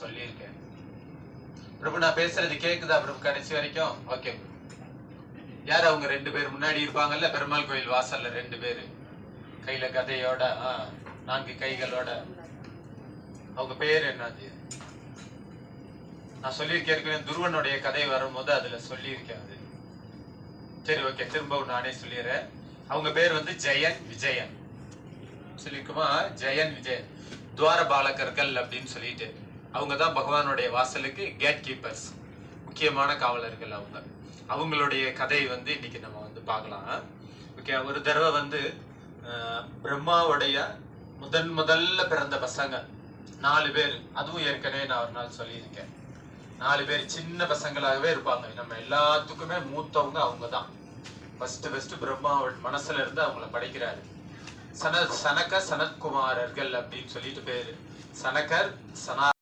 சொல்லியிருக்கேன். பிரபு நான் பேசுறது கேக்குதா பிரபு? கடைசி வரைக்கும்? ஓகே யார் அவங்க ரெண்டு பேர் முன்னாடி இருப்பாங்கல்ல? பெருமாள் கோயில் வாசல்ல ரெண்டு பேரு. கையில கதையோட நான்கு கைகளோட. அவங்க பேர் என்னது? நான் சொல்லியிருக்கேன் துருவனுடைய கதை வரும்போது அதுல சொல்லியிருக்கேன் அது. சரி ஓகே திரும்பவும் நானே சொல்லிடுறேன். அவங்க பேர் வந்து ஜெயன் விஜயன். சொல்லிருக்குமா ஜெயன் விஜயன். துவார பாலகர்கள் அப்படின்னு சொல்லிட்டு. அவங்க தான் பகவானுடைய வாசலுக்கு கேட் கீப்பர்ஸ் முக்கியமான காவலர்கள் அவங்க. அவங்களுடைய கதை வந்து இன்னைக்கு நம்ம வந்து பார்க்கலாம். ஓகே ஒரு தடவை வந்து பிரம்மாவுடைய முதன் முதல்ல பிறந்த பசங்க நாலு பேர். அதுவும் ஏற்கனவே நான் ஒரு நாள் சொல்லியிருக்கேன். நாலு பேர் சின்ன பசங்களாகவே இருப்பாங்க. நம்ம எல்லாத்துக்குமே மூத்தவங்க அவங்க தான் ஃபர்ஸ்ட் ஃபர்ஸ்ட் பிரம்மாவோட மனசுல இருந்து அவங்கள படைக்கிறாரு. சன சனக சனத்குமாரர்கள் அப்படின்னு சொல்லிட்டு பேரு. சனகர் சனா